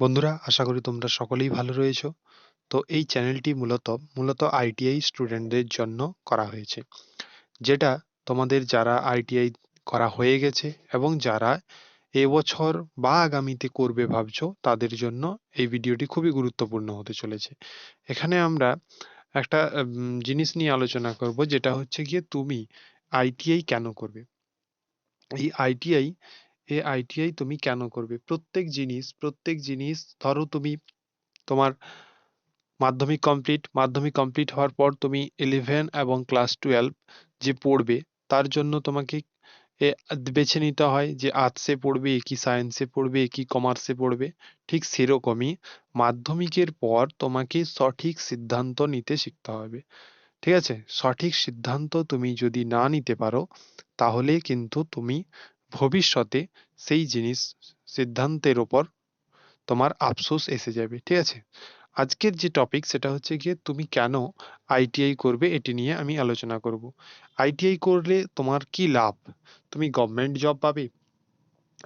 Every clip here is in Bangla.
বন্ধুরা, আশা করি তোমরা সকলেই ভালো রয়েছো। তো এই চ্যানেলটি মূলত মূলত আইটিআই স্টুডেন্টদের জন্য করা হয়েছে। যেটা তোমাদের যারা আইটিআই করা হয়ে গেছে এবং যারা এবছর বা আগামীতে করবে ভাবছ, তাদের জন্য এই ভিডিওটি খুবই গুরুত্বপূর্ণ হতে চলেছে। এখানে আমরা একটা জিনিস নিয়ে আলোচনা করব, যেটা হচ্ছে গিয়ে তুমি আইটিআই কেন করবে? এই আইটিআই এ আইটিআই তুমি কেন করবে? প্রত্যেক জিনিস প্রত্যেক জিনিস ধরো তুমি তোমার মাধ্যমিক কমপ্লিট মাধ্যমিক কমপ্লিট হওয়ার পর তুমি ইলেভেন এবং ক্লাস টুয়েলভ যে পড়বে, তার জন্য তোমাকে এ বেছে নিতে হয় যে আর্টসে পড়বে, কি সায়েন্সে পড়বে, কি কমার্সে পড়বে। ঠিক সেরকমই মাধ্যমিকের পর তোমাকে সঠিক সিদ্ধান্ত নিতে শিখতে হবে। ঠিক আছে? সঠিক সিদ্ধান্ত তুমি যদি না নিতে পারো, তাহলে কিন্তু তুমি ভবিষ্যতে সেই জিনিস সিদ্ধান্তের ওপর তোমার আফসোস এসে যাবে, ঠিক আছে? আজকের যে টপিক সেটা হচ্ছে গিয়ে তুমি কেন আইটিআই করবে এটি নিয়ে আমি আলোচনা করব। আইটিআই করলে তোমার কি লাভ? তুমি গভর্নমেন্ট জব পাবে?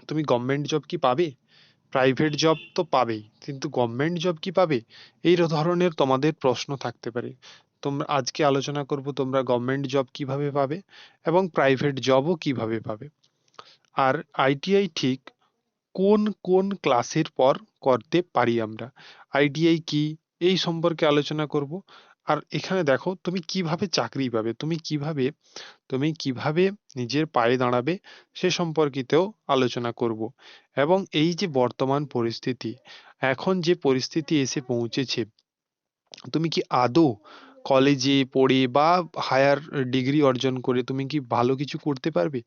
তুমি গভর্নমেন্ট জব কি পাবে? প্রাইভেট জব তো পাবেই, কিন্তু গভর্নমেন্ট জব কি পাবে? এই ধরনের তোমাদের প্রশ্ন থাকতে পারে। তোমরা আজকে আলোচনা করব তোমরা গভর্নমেন্ট জব কীভাবে পাবে এবং প্রাইভেট জবও কীভাবে পাবে। আর আইটিআই ঠিক কোন কোন ক্লাসের পর করতে পারি আমরা? আইটিআই কি? এই সম্পর্কে আলোচনা করব। আর এখানে দেখো, তুমি কীভাবে চাকরি পাবে? তুমি কীভাবে তুমি কীভাবে নিজের পায়ে দাঁড়াবে সে সম্পর্কিতেও আলোচনা করব। এবং এই যে বর্তমান পরিস্থিতি, এখন যে পরিস্থিতি এসে পৌঁছেছে, তুমি কি আদৌ কলেজে পড়ে বা হায়ার ডিগ্রি অর্জন করে তুমি কি ভালো কিছু করতে পারবে?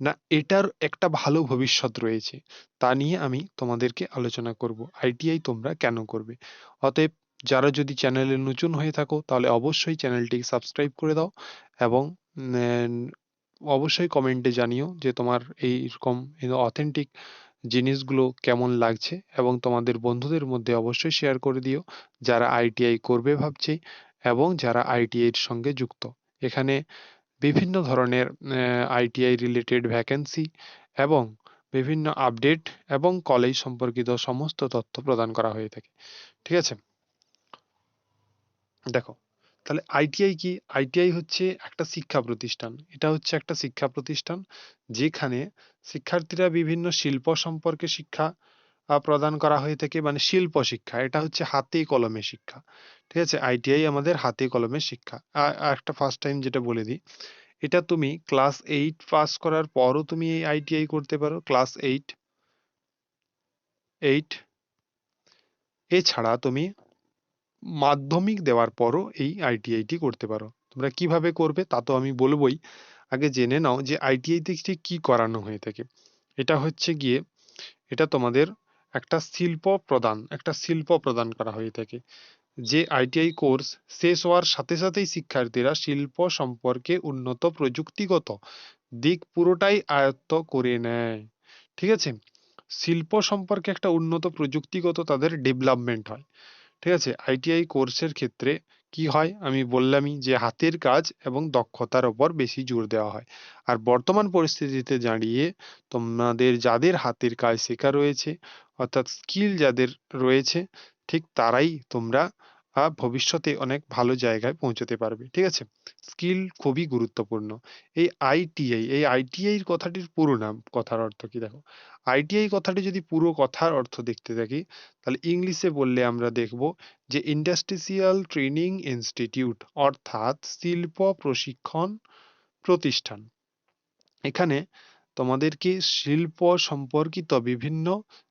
না, এটার একটা ভালো ভবিষ্যৎ রয়েছে। তা নিয়ে আমি তোমাদেরকে আলোচনা করব। আইটিআই তোমরা কেন করবে? অতএব যারা যদি চ্যানেলে নতুন হয়ে থাকো, তাহলে অবশ্যই চ্যানেলটি সাবস্ক্রাইব করে দাও এবং অবশ্যই কমেন্টে জানিও যে তোমার এইরকম অথেন্টিক জিনিসগুলো কেমন লাগছে এবং তোমাদের বন্ধুদের মধ্যে অবশ্যই শেয়ার করে দিও। যারা আইটিআই করবে ভাবছে এবং যারা আইটিআই এর সঙ্গে যুক্ত। এখানে বিভিন্ন ধরনের আইটিআই রিলেটেড ভ্যাকেন্সি এবং বিভিন্ন আপডেট এবং কলেজ সম্পর্কিত সমস্ত তথ্য প্রদান করা হয়ে থাকে। ঠিক আছে? দেখো, তাহলে আইটিআই কি? আইটিআই হচ্ছে একটা শিক্ষা প্রতিষ্ঠান। এটা হচ্ছে একটা শিক্ষা প্রতিষ্ঠান যেখানে শিক্ষার্থীরা বিভিন্ন শিল্প সম্পর্কে শিক্ষা প্রদান করা হয়ে থাকে মানে শিল্প শিক্ষা। এটা হচ্ছে হাতে কলমে শিক্ষা। ঠিক আছে? আইটিআই আমাদের হাতে কলমে শিক্ষা। আর একটা ফার্স্ট টাইম যেটা বলে দিই, এটা তুমি ক্লাস এইট পাস করার পরও তুমি এই আইটিআই করতে পারো। ক্লাস এইট এইট এছাড়া তুমি মাধ্যমিক দেওয়ার পরও এই আইটিআইটি করতে পারো। তোমরা কীভাবে করবে তা তো আমি বলবোই। আগে জেনে নাও যে আইটিআইতে ঠিক কি করানো হয়ে থাকে। এটা হচ্ছে গিয়ে, এটা তোমাদের একটা শিল্প প্রদান, একটা শিল্প প্রদান করা হয়ে থাকে। যে আইটিআই কোর্স শেষ হওয়ার সাথে সাথেই শিক্ষার্থীরা শিল্প সম্পর্কে উন্নত প্রযুক্তিগত দিক পুরোটাই আয়ত্ত করে নেয়। ঠিক আছে? শিল্প সম্পর্কে একটা উন্নত প্রযুক্তিগত তাদের ডেভেলপমেন্ট হয়। ঠিক আছে? আইটিআই কোর্সের ক্ষেত্রে কি হয়? আমি বললামই যে হাতের কাজ এবং দক্ষতার ওপর বেশি জোর দেওয়া হয়। আর বর্তমান পরিস্থিতিতে দাঁড়িয়ে তোমাদের যাদের হাতের কাজ শেখা রয়েছে, অর্থাৎ স্কিল যাদের রয়েছে ঠিক তারাই তোমরা ভবিষ্যতে অনেক ভালো জায়গায় পৌঁছতে পারবে, ঠিক আছে? স্কিল খুবই গুরুত্বপূর্ণ। এই আইটিআই এই আইটিআই কথাটির পুরো নাম, কথার অর্থ কি দেখো? আইটিআই কথাটি যদি পুরো কথার অর্থ দেখতে থাকি, তাহলে ইংলিশে বললে আমরা দেখব যে ইন্ডাস্ট্রিয়াল ট্রেনিং ইনস্টিটিউট, অর্থাৎ শিল্প প্রশিক্ষণ প্রতিষ্ঠান। এখানে তোমাদেরকে শিল্প সম্পর্কিত বিভিন্ন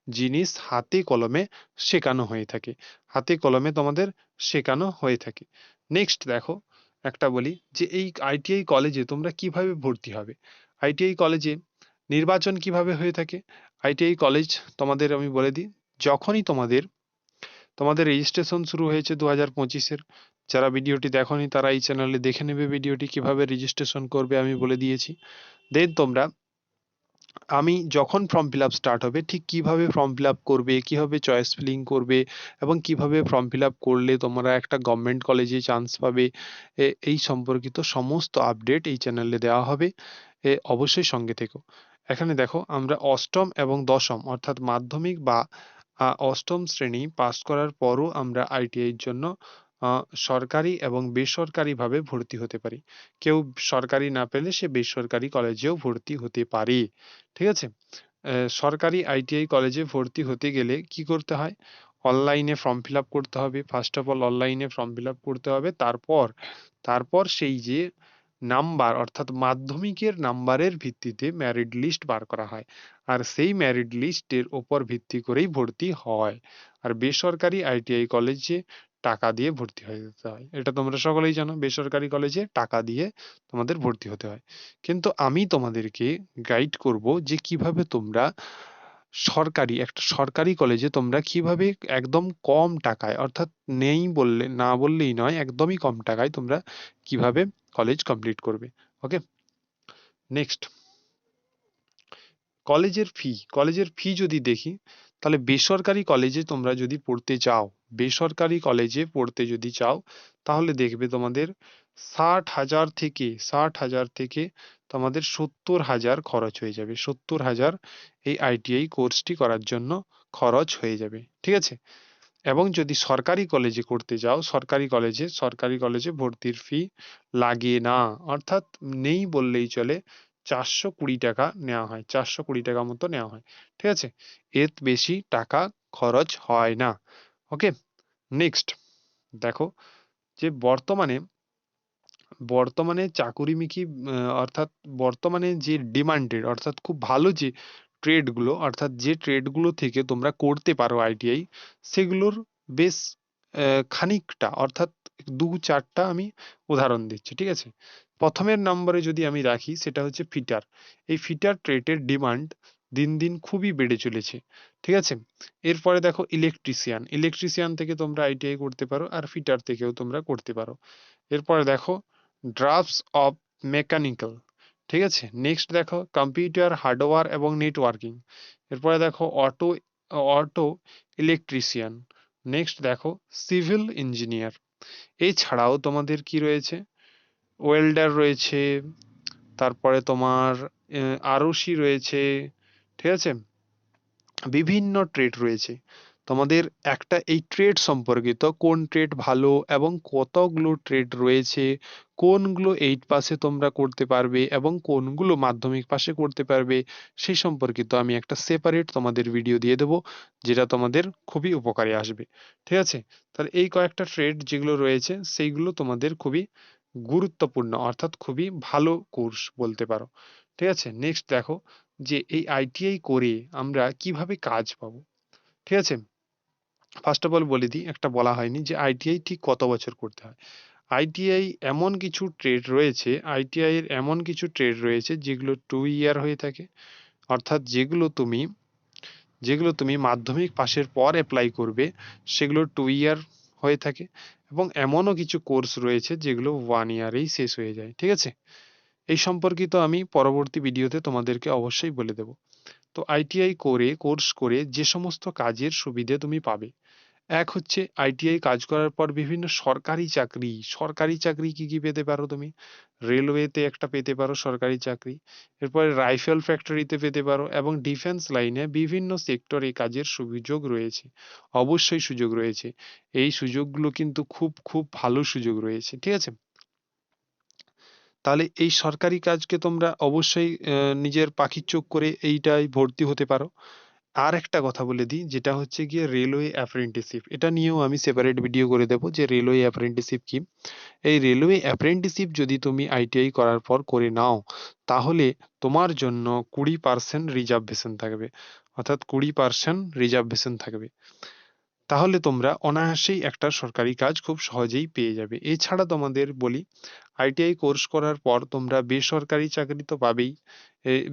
জিনিস হাতে কলমে শেখানো হয়ে থাকে? হাতে কলমে তোমাদের শেখানো হয়ে থাকে। নেক্সট দেখো, একটা বলি যে এই আইটিআই কলেজে তোমরা কীভাবে ভর্তি হবে? আইটিআই কলেজে নির্বাচন কীভাবে হয়ে থাকে? আইটিআই কলেজ তোমাদের আমি বলে দিই, যখনই তোমাদের তোমাদের রেজিস্ট্রেশন শুরু হয়েছে দু হাজার পঁচিশের, যারা ভিডিওটি দেখোনি তারা এই চ্যানেলে দেখে নেবে ভিডিওটি কীভাবে রেজিস্ট্রেশন করবে আমি বলে দিয়েছি। দেন তোমরা আমি যখন ফর্ম ফিল আপ স্টার্ট হবে, ঠিক কীভাবে ফর্ম ফিল আপ করবে, কীভাবে চয়েস ফিলিং করবে এবং কীভাবে ফর্ম ফিল আপ করলে তোমরা একটা গভর্নমেন্ট কলেজে চান্স পাবে এই সম্পর্কিত সমস্ত আপডেট এই চ্যানেলে দেওয়া হবে। এ, অবশ্যই সঙ্গে থেকো। এখানে দেখো, আমরা অষ্টম এবং দশম, অর্থাৎ মাধ্যমিক বা অষ্টম শ্রেণি পাস করার পরও আমরা আইটিআই এর জন্য সরকারি এবং বেসরকারিভাবে ভর্তি হতে পারি। কেউ সরকারি না পেলে সে বেসরকারি কলেজেও ভর্তি হতে পারে। ঠিক আছে? সরকারি আইটিআই কলেজে ভর্তি হতে গেলে কি করতে হয়? অনলাইনে ফর্ম ফিল করতে হবে। ফার্স্ট অফ অল অনলাইনে ফর্ম ফিল আপ করতে হবে। তারপর তারপর সেই যে নাম্বার, অর্থাৎ মাধ্যমিকের নাম্বারের ভিত্তিতে মেরিট লিস্ট বার করা হয়। আর সেই মেরিট লিস্টের ওপর ভিত্তি করেই ভর্তি হয়। আর বেসরকারি আইটিআই কলেজে টাকা দিয়ে ভর্তি হয়ে যেতে হয়। এটা তোমরা সকলেই জানো, বেসরকারি কলেজে টাকা দিয়ে তোমাদের ভর্তি হতে হয়। কিন্তু আমি তোমাদেরকে গাইড করব যে কীভাবে তোমরা সরকারি, একটা সরকারি কলেজে তোমরা কীভাবে একদম কম টাকায়, অর্থাৎ নেই বললে, না বললেই নয়, একদমই কম টাকায় তোমরা কীভাবে কলেজ কমপ্লিট করবে। ওকে নেক্সট কলেজের ফি কলেজের ফি যদি দেখি তাহলে বেসরকারি কলেজে তোমরা যদি পড়তে চাও, বেসরকারি কলেজে পড়তে যদি চাও, তাহলে দেখবে তোমাদের ষাট হাজার থেকে, ষাট হাজার থেকে তোমাদের সত্তর হাজার খরচ হয়ে যাবে। সত্তর হাজার এই আইটিআই কোর্সটি করার জন্য খরচ হয়ে যাবে, ঠিক আছে? এবং যদি সরকারি কলেজে করতে যাও, সরকারি কলেজে সরকারি কলেজে ভর্তির ফি লাগে না, অর্থাৎ নেই বললেই চলে চারশো কুড়ি টাকা নেওয়া হয়, চারশো কুড়ি টাকা মতো নেওয়া হয়, ঠিক আছে? এর বেশি টাকা খরচ হয় না ওকে নেক্সট দেখো, যে বর্তমানে বর্তমানে চাকুরিমুখী অর্থাৎ বর্তমানে যে ডিমান্ডেড অর্থাৎ খুব ভালো যে ট্রেডগুলো, অর্থাৎ যে ট্রেডগুলো থেকে তোমরা করতে পারো আইটিআই সেগুলোর বেশ খানিকটা, অর্থাৎ দু চারটা আমি উদাহরণ দিচ্ছি, ঠিক আছে? প্রথমের নম্বরে যদি আমি রাখি, সেটা হচ্ছে ফিটার। এই ফিটার ট্রেডের ডিমান্ড দিন দিন খুবই বেড়ে চলেছে, ঠিক আছে? এরপরে দেখো ইলেকট্রিশিয়ান। ইলেকট্রিশিয়ান থেকে তোমরা আইটিআই করতে পারো আর ফিটার থেকেও তোমরা করতে পারো। এরপরে দেখো ড্রাফটস অফ মেকানিক্যাল, ঠিক আছে? নেক্সট দেখো কম্পিউটার, হার্ডওয়্যার এবং নেটওয়ার্কিং। এরপরে দেখো অটো অটো ইলেকট্রিশিয়ান। নেক্সট দেখো সিভিল ইঞ্জিনিয়ার। এছাড়াও তোমাদের কি রয়েছে? ওয়েল্ডার রয়েছে, তারপরে তোমার আরসি রয়েছে, ঠিক আছে? বিভিন্ন ট্রেড রয়েছে। তোমাদের একটা এই ট্রেড সম্পর্কিত কোন ট্রেড ভালো এবং কতগুলো ট্রেড রয়েছে, কোনগুলো এইট পাসে তোমরা করতে পারবে এবং কোনগুলো মাধ্যমিক পাশে করতে পারবে, সেই সম্পর্কিত আমি একটা সেপারেট তোমাদের ভিডিও দিয়ে দেবো, যেটা তোমাদের খুবই উপকারে আসবে। ঠিক আছে? তাহলে এই কয়েকটা ট্রেড যেগুলো রয়েছে, সেইগুলো তোমাদের খুবই গুরুত্বপূর্ণ, অর্থাৎ খুবই ভালো কোর্স বলতে পারো। ঠিক আছে? নেক্সট দেখো যে এই আইটিআই করে আমরা কীভাবে কাজ পাবো। ঠিক আছে? ফার্স্ট অফ অল বলে দিই, একটা বলা হয়নি যে আইটিআই ঠিক কত বছর করতে হয়। আইটিআই এমন কিছু ট্রেড রয়েছে আইটিআই এর এমন কিছু ট্রেড রয়েছে যেগুলো টু ইয়ার হয়ে থাকে। অর্থাৎ যেগুলো তুমি যেগুলো তুমি মাধ্যমিক পাশের পর অ্যাপ্লাই করবে, সেগুলো টু ইয়ার হয়ে থাকে। এবং এমনও কিছু কোর্স রয়েছে যেগুলো ওয়ান ইয়ারেই শেষ হয়ে যায়, ঠিক আছে? এই সম্পর্কিত আমি পরবর্তী ভিডিওতে তোমাদেরকে অবশ্যই বলে দেব। তো আইটিআই করে কোর্স করে যে সমস্ত কাজের সুবিধে তুমি পাবে এক হচ্ছে আইটিআই কাজ করার পর বিভিন্ন সরকারি চাকরি। সরকারি চাকরি কি কি পেতে পারো তুমি? রেলওয়েতে একটা পেতে পারো সরকারি চাকরি। এরপরে রাইফেল ফ্যাক্টরিতে পেতে পারো এবং ডিফেন্স লাইনে বিভিন্ন সেক্টরে কাজের সুযোগ রয়েছে। অবশ্যই সুযোগ রয়েছে। এই সুযোগগুলো কিন্তু খুব খুব ভালো সুযোগ রয়েছে। ঠিক আছে? তাহলে এই সরকারি কাজকে তোমরা অবশ্যই নিজের পাখির চোখ করে এইটাই ভর্তি হতে পারো। আর একটা কথা বলে দিই, যেটা হচ্ছে গিয়ে রেলওয়ে অ্যাপ্রেন্টিসশিপ এটা নিয়েও আমি সেপারেট ভিডিও করে দেবো যে রেলওয়ে অ্যাপ্রেন্টিসশিপ কি। এই রেলওয়ে অ্যাপ্রেন্টিসশিপ যদি তুমি আইটিআই করার পর করে নাও, তাহলে তোমার জন্য কুড়ি পার্সেন্ট রিজার্ভেশন থাকবে। অর্থাৎ কুড়ি পার্সেন্ট রিজার্ভেশন থাকবে। তাহলে তোমরা অনায়াসেই একটা সরকারি কাজ খুব সহজেই পেয়ে যাবে। এছাড়া তোমাদের বলি আইটিআই কোর্স করার পর তোমরা বেসরকারি চাকরি তো পাবেই।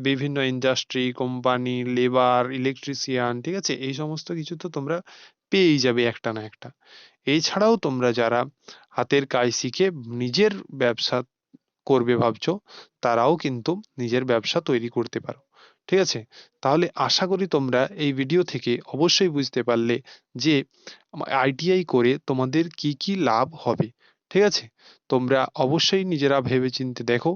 বিভিন্ন ইন্ডাস্ট্রি কোম্পানি লেবার ইলেকট্রিশিয়ান ঠিক আছে? এই সমস্ত কিছু তো তোমরা পেয়েই যাবে একটা না একটা। এছাড়াও তোমরা যারা হাতের কাজ শিখে নিজের ব্যবসা করবে ভাবছ, তারাও কিন্তু নিজের ব্যবসা তৈরি করতে পারো। ঠিক আছে? তাহলে আশা করি তোমরা এই ভিডিও থেকে অবশ্যই বুঝতে পারলে যে আইটিআই করে তোমাদের কি কি লাভ হবে। ঠিক আছে? তোমরা অবশ্যই নিজেরা ভেবেচিন্তে দেখো।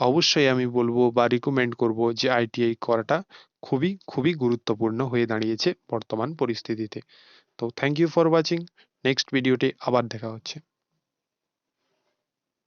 অবশ্যই আমি বলব বা রিকমেন্ড করব যে আইটিআই করাটা খুবই খুবই গুরুত্বপূর্ণ হয়ে দাঁড়িয়েছে বর্তমান পরিস্থিতিতে। তো thank you for watching next ভিডিওতে আবার দেখা হচ্ছে।